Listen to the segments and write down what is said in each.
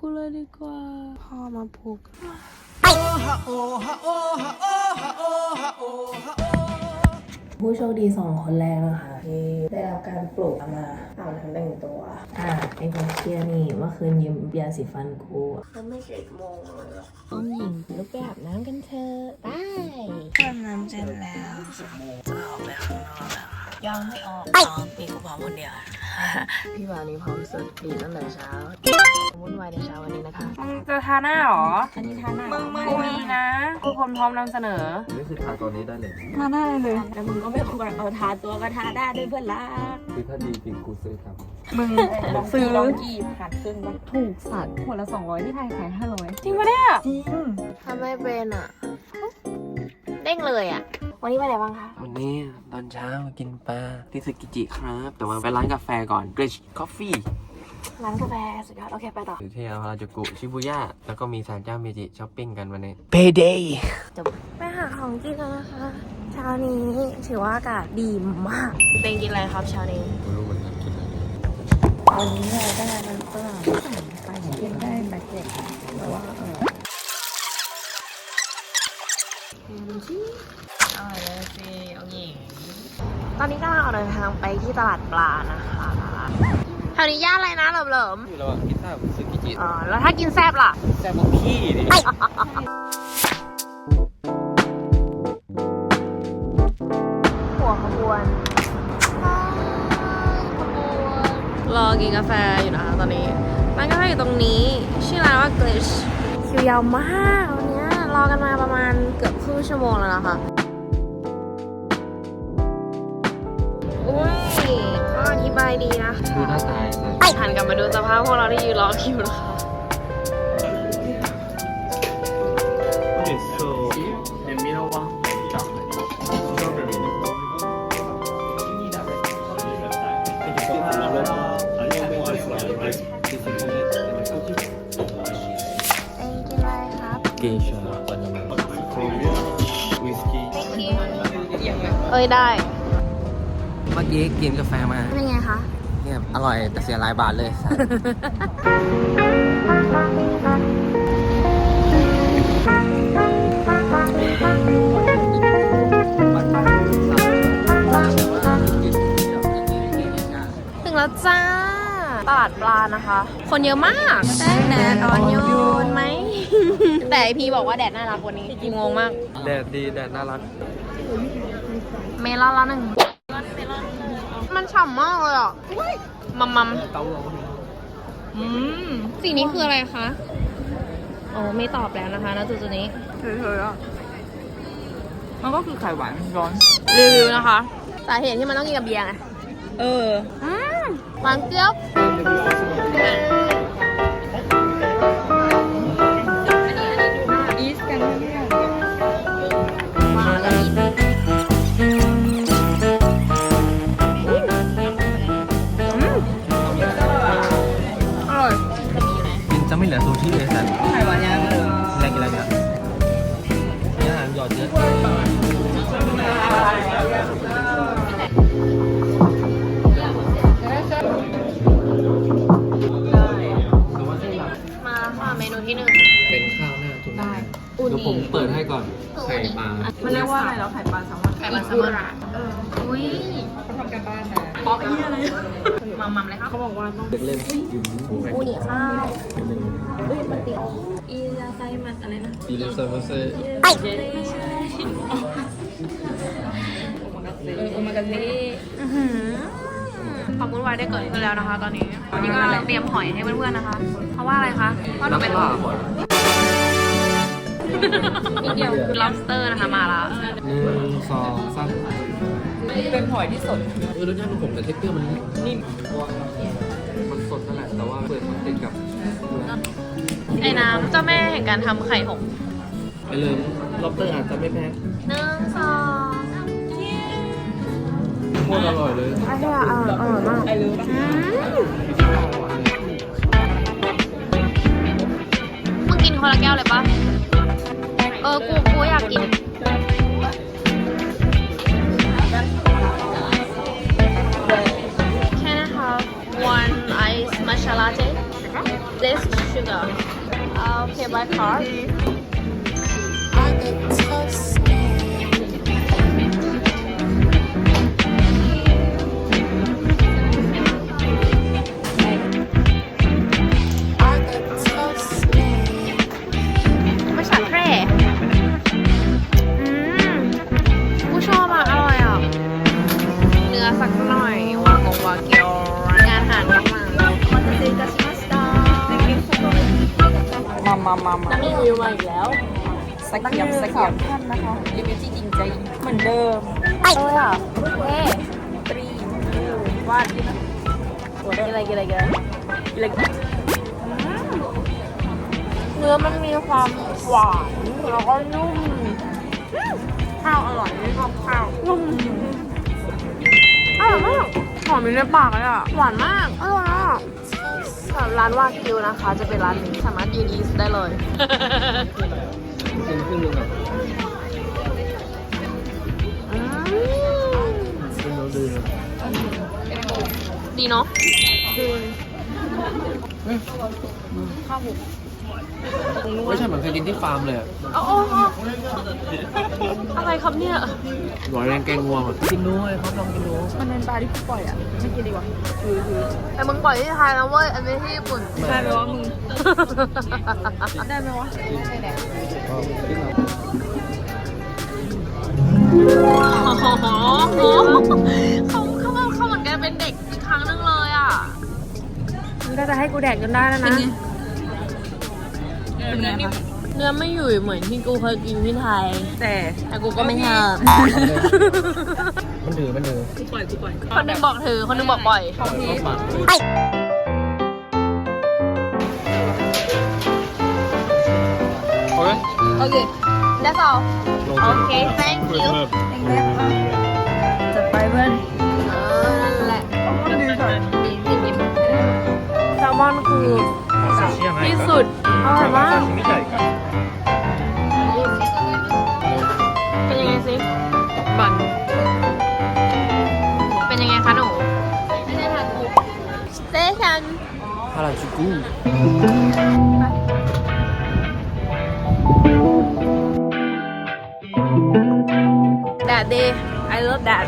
กูเลยดีกว่า พ่อมาผูกผู้โชคดีสองคนแรกนะคะที่ได้รับการปลูกมาอาบน้ำแต่งตัว อ่าไอ้คนเชียนี่เมื่อคืนยืมยาสีฟันกูก็ไม่เจ็ดโมงเลยต้องหญิงลุกไปอาบน้ำกันเถอะไปอาบน้ำเสร็จแล้วจะออกไปข้างนอกแล้วยังไม่ออกอ๋อมีกูพร้อมคนเดียว พี่วานี้พร้อมสุดดีตั้งแต่เช้าวุ่นวายในเช้าวันนี้นะคะ มึงจะทาหน้าหรอ อันนี้ทานหน้ามึงมึงมีนะกูพร้อมพร้อมนำเสนอ นี่คือทาตัวนี้ได้เลยมาได้เลยแล้วมึงก็ไม่ควรเอาทาตัวก็ทาได้ด้วยเพื่อนรักคือถ้าดีจริงกูซื้อครับ มึงซื้อลองกีบหันครึ่งบ้างถูกสัตว์ขวดละ200ที่ไทยขาย500จริงปะเนี่ย จริงทำไม่เป็นอะ เด้งเลยอะ วันนี้ไปไหนบ้างคะ วันนี้ตอนเช้ามากินปลาที่สึกิจิครับ แต่ว่าไปร้านกาแฟก่อน Glitch Coffee ร้านกาแฟสุดยอด โอเค ไปต่อ อยู่ที่ฮาราจูกุชิบุย่าแล้วก็มีศาลเจ้าเมจิช้อปปิ้งกันวันนี้ Payday ไปหาของกินกันนะคะ เช้านี้ถือว่าอากาศดีมาก เป็นกินอะไรครับเช้านี้ไม่รู้เหมือนกันกินอะไรดีวันนี้เราได้น้ำเปล่าไปกินได้แบตเจ็ดแต่ว่าเอออร่อยเลยสิเอาหญิง ตอนนี้กำลังออกเดินทางไปที่ตลาดปลานะคะแถวนี้ย่านอะไรนะเหลิมอยู่ระหว่างพิซซ่ากับสึกิจิๆอ๋อแล้วถ้ากินแซบล่ะ แซ่บกว่าพี่ดิ หัวขบวนรอกินกาแฟอยู่นะคะตอนนี้ร้านกาแฟอยู่ตรงนี้ ชื่อร้านว่า Glitch คิวยาวมากวันเนี้ยรอกันมาประมาณเกือบครึ่งชั่วโมงแล้วนะคะายดีนะดูหน้าตายเลยหันกลับมาดูสภาพพวกเราที่ยืนรอคิวนะคะ Okay, so the middle one is chocolate. Strawberry. Geisha วิสกี้เอ้ยได้เมื่อกี้กินกาแฟมาเป็นไงคะ เนี่ยอร่อยแต่เสียหลายบาทเลยถึงแล้วจ้าตลาดปลานะคะ คนเยอะมากแสงแดดอ่อนโยนไหม แต่ไอพีบอกว่าแดดน่ารักกวันนี้งงมาก แดดดีแดดน่ารัก เมลอนละหนึ่ง มันฉ่ำมากเลยอะมัมมัมอืมสิ่งนี้คืออะไรคะอ๋อไม่ตอบแล้วนะคะณจุดจุดๆนี้เฉยๆอะมันก็คือไข่หวานร้อน รีวิวนะคะ สาเหตุที่มันต้องกินกับเบียร์ไงเอออืมหวานเจี๊ยบ ค่ะเมนูที่หนึ่งเป็นข้าวหน้าทุนได้อูเดี๋ยวผมนิเปิดให้ก่อน ไข่ปลามันเรียกว่าอะไรแล้วไข่ปลาแซลมอนไข่ปลาแซลมอนอุ้ยเขาทำกันบ้านนะป๊อกยี่อะไรมัมมัมเลยค่ะเขาบอกว่าต้องเด็กเล่นอยู่อูนิข้าวอียาไซมัดอะไรนะดีเลเซอร์เซอร์เออโอมากาเซ่อื้อหือ ความวุ่นวายได้เกิดขึ้นแล้วนะคะ ตอนนี้วันนี้ก็เตรียมหอยให้เพื่อนๆนะคะ เพราะว่าอะไรคะเพราะหนูเป็นนิดเดียว lobster นะคะมาละหนึ่งสองสามเป็นหอยที่สดเออรสชาติของผมแต่เท็กเจอร์มันนิ่มมันสดนั่นแหละแต่ว่าเปิดมันติดกับไอ้น้ำเจ้าแม่แห่งการทำไข่หงส์ไปเลยล็อบเตอร์อาจจะไม่แพ้ โคตรอร่อยเลยอร่อยอร่อยอร่อยมากอรู้ปะมึงกินคนละแก้วเลยปะเออ กู กูอยากกิน Can I have one ice matcha latte? less sugar I'll pay by card วาดีนะกินอะไรกินอะไรกินอะไรกินอะไรเนื้อมันมีความหวานแล้วก็นุ่มข้าวอร่อยไม่ชอบข้าวนุ่มอร่อยมากหอมอยู่ในปากเลยอะหวานมากอร่อยอะสำหรับร้านวากิวนะคะ จะเป็นร้านนี้สามารถยืนอีสได้เลยกินครึ่งนึงอะ ดีเนาะไม่ใช่เหมือนเคยกินที่ฟาร์มเลยอะโอ้โอ้อะไรครับเนี่ยหวานแรงแกงงวงอะกินนู้นครับลองกินนู้มันเป็นปลาที่กูปล่อยอะไม่กินดีกว่าคือคือแต่มึงปล่อยที่ไทยนะเว้ยอันนี้ที่ญี่ปุ่นได้ไหมวะมึง ได้ไหมวะโอ้โหเข จะให้กูแดกจนได้แล้วนะ เป็นไงคะเนื้อไม่อยู่เหมือนที่กูเคยกินที่ไทย แต่แต่กูก็ไม่ชอบมันถือมันถือกูปล่อยกูปล่อยคนหนึงบอกถือคนหนึงบอกปล่อยเข้าปากโอ้ยโอเค that's all ลงโอเค thank you คือที่สุดอร่อยมากเป็นยังไงซิบันเป็นยังไงคะหนูไม่ใช่ทากูสเตชันฮาราจูกุแดดดี I love that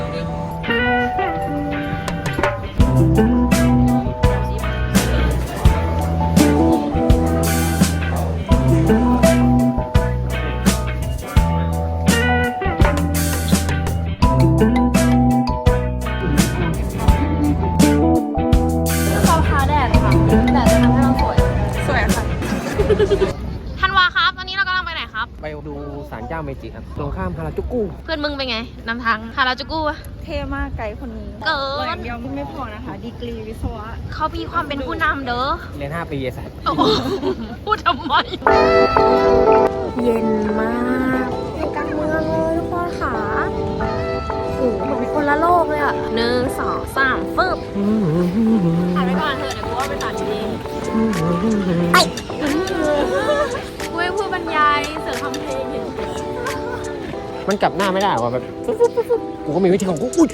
ดูศาลเจ้าเมจิครับตรงข้ามฮาราจูกุเพื่อนมึงเป็นไงนำทางฮาราจูกุอะเท่มากไกด์คนนี้เกิหล่ออย่านงเดียวไม่พอนะคะ ดีกรีวิศวะเขามีความเป็นผู้นำเด้อเรียน5ปีไอ้สัสโอ้โหพูดทำไม เย็นมากอยู่กลางเมืองเลยทุกคนค่ะโอ้โหเหมือนคนละโลกเลยอะหนึ่งสองสามฟึบถ่ายไปก่อนเถอะเดี๋ยวกูว่าไปตัดเองไอ้ มันกลับหน้าไม่ได้ว่ะแบบฟึ๊บฟึ๊บฟึ๊บฟึ๊บกูก็มีวิธีของกูอุ้ย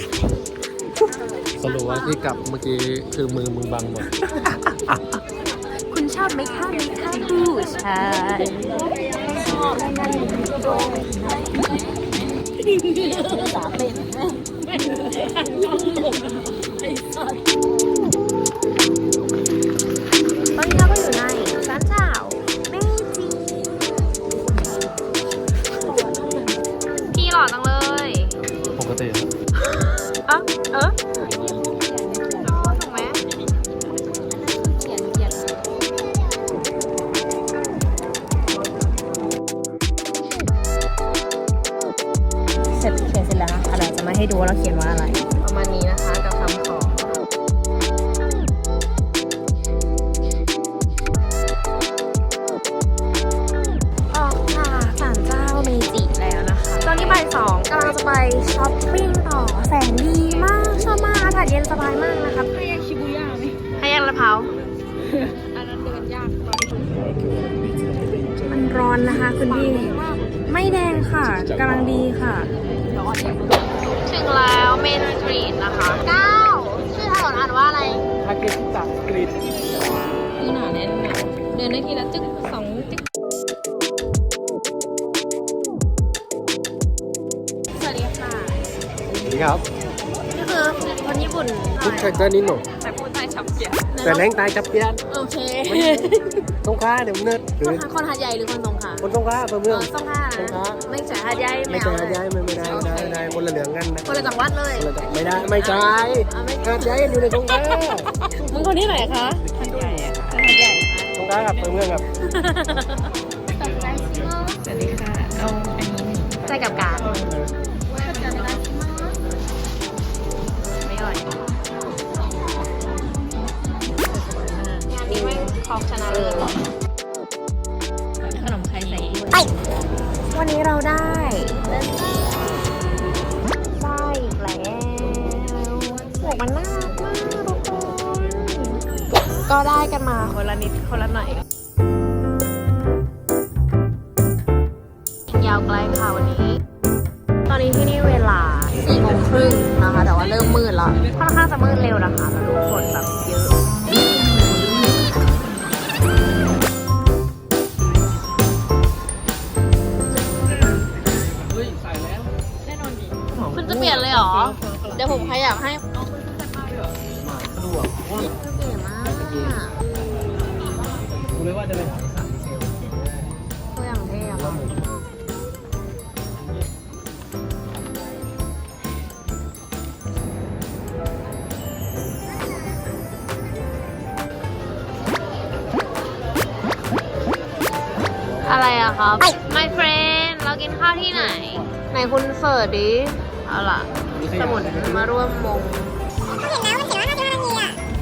สรุปว่าที่กลับเมื่อกี้คือมือมึงบังหมดคุณชอบไหมคะไหมคะผู้ชายต บายมากนะครับให้ยังชิบุย่าไหมให้ยังละเพราอันนั้นเดินยากกว่ามันร้อนนะคะคุณพี่ไม่แดงค่ะกำลังดีค่ะถึงแล้วเมนสตรีทนะคะเก้าชื่อถนนอ่านว่าอะไรทาเกชิตะกรีดคือหนาแน่นหนาเดินได้ทีละจึ๊กสองจึ๊กสวัสดีค่ะนี่ครับนี่คือคนญี่ ปุ่นพูดไทยได้นิดหน่อยแต่พูดไทยฉับเกียแต่แรงตายจับเปียนโอเค สงขลาเดี๋ยวเนิร์ดหครืนอคนหาดใหญ่หรือคนสงขลาคนสงขลาอำเภอเมือง สงขลาสงขลา ไม่ใช่หาดใหญ่ไม่เอาใช่ย้ายไม่ไม่ได้ไม่ได้ไม่ได้คนละเหลืองกันนะคนละจังหวัดเลย คนละจังไม่ได้ไม่ใช่อะไม่หาดใหญ่อยู่ในสงขลามึงคนที่ไหนคะหาดใหญ่หาดใหญ่สงขลากับอำเภอเมืองกับ สวัสดีค่ะ เอาอันนี้หนึ่งใจกับการ อยงานนี้ไม่ครองชนะเลิศหรอกขนมไข่ใส่ไปวันนี้เราได้ได้อีกแล้วหมวกมันน่ารักมากทุกคนก็ได้กันมาคนละนิดคนละหน่อยยาวไกลค่ะวันนี้ ตอนนี้ที่นี่เวลา4โมงครึ่ง ริ่มมืดแล้วค่อนข้างจะมืดเร็วนะคะแล้วทุกคนแบบเยอะคุณจะเปลี่ยนเลยเหรอ เดี๋ยวผมขยับให้เก๋มากกูเลยว่าจะไปหาสามเซลล์ตัวอย่างเท่อะ อะไรอะครับ My friend เรากินข้าวที่ไหน ไหนคุณเสิร์ชดิ เอาล่ะ สมุนมาร่วมมง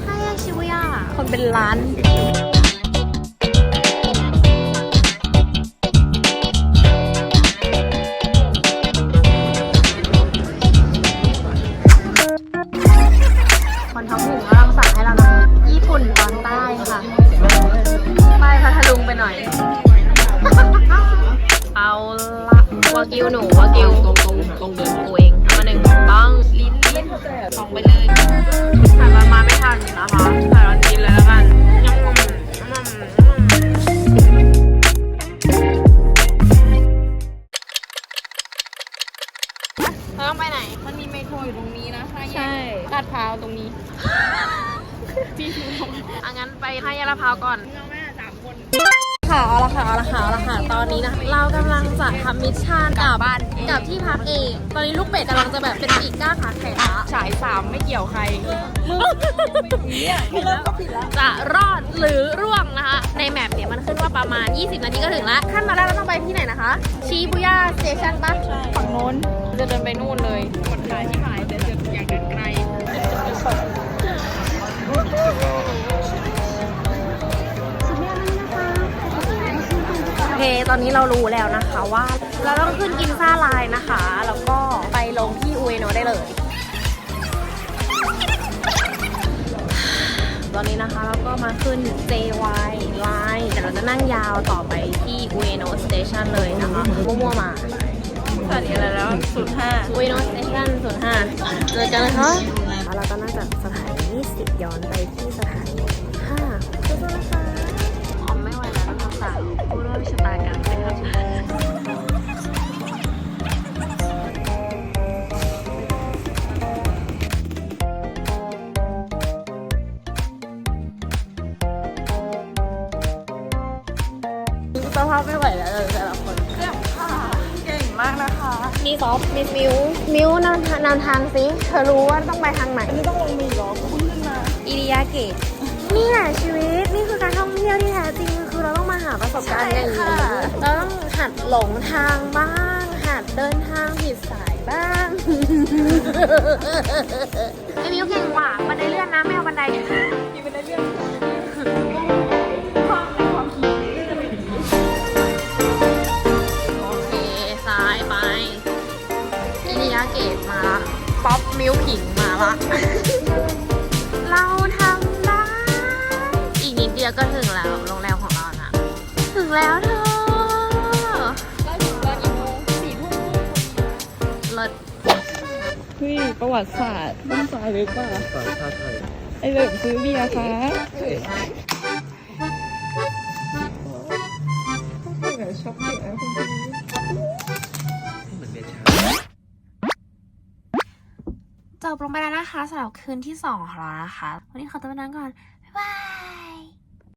ห้าแยกชิบุย่าคนเป็นล้านคน นลิ้นออกไปเลยถ่ายมามาไม่ทันนะ มิชชั่นกับบ้านกับที่พักเอง ตอนนี้ลูกเป็ดกำลังจะแบบเป็นปีกก้าขาแข็งละฉายสามไม่เกี่ยวใครจะรอดหรือร่วงนะคะ ในแมปเนี่ยมันขึ้นว่าประมาณ 20 นาทีก็ถึงแล้วขั้นมาแล้วเราต้องไปที่ไหนนะคะชีบุย่าสเตชันปะฝั่งโน้นจะเดินไปนู่นเลยหมดขายที่หายแต่จะอยากเดินไกล เคตอนนี้เรารู้แล้วนะคะว่า เราต้องขึ้นกินซ่าไลน์นะคะ แล้วก็ไปลงที่อุเอโนะได้เลย ตอนนี้นะคะเราก็มาขึ้น JY Line แต่เราจะนั่งยาวต่อไปที่ Ueno Station เลยนะคะมั่วๆมาสวัสดีอะไรแล้วศูนย์ห้า Ueno Station 05เจอกันนะคะแล้วเราก็นั่งจากสถานี20ย้อนไปที่สถานีาวผู้ร่วมชะตากรรมนะคะสภาพไม่ไหวแล้วแต่ละคนเก่งมากนะคะ มีซอฟมีมิวมิวนำนำทางสิเธอรู้ว่าต้องไปทางไหนอันนี้ต้องลงมีหรอคุณขึ้นมาอิริยาเกะนี่แหละชีวิตนี่คือการท่องเที่ยวที่แท้จริง ประสบการณ์อย่างนี้เราต้องหัดหลงทางบ้าง หัดเดินทางผิดสายบ้างไอมิวเก่งกว่าบันไดเลื่อนนะไม่เอาบันไดมีเป็นเรื่องโอเคซ้ายไปอิริยาเกตมาละ ป๊อปมิวผิงมาละ เราทำได้ อีกนิดเดียวก็ถึงแล้ว แล้วเธอาถึงตอนกี่โมงสี่ทุ่รถเฮ้ยประวัติศาสตร์บ้านสายหรือเปล่าสายชาติไทยไอเหลิมซื้อเบียร์ค่ะชอปเก่งนะคุณพี่เหมือนเบียร์ชาจบลงไปแล้วนะคะสำหรับคืนที่สองของเรานะคะ วันนี้ขอตัวไปนอนก่อน บ๊ายบาย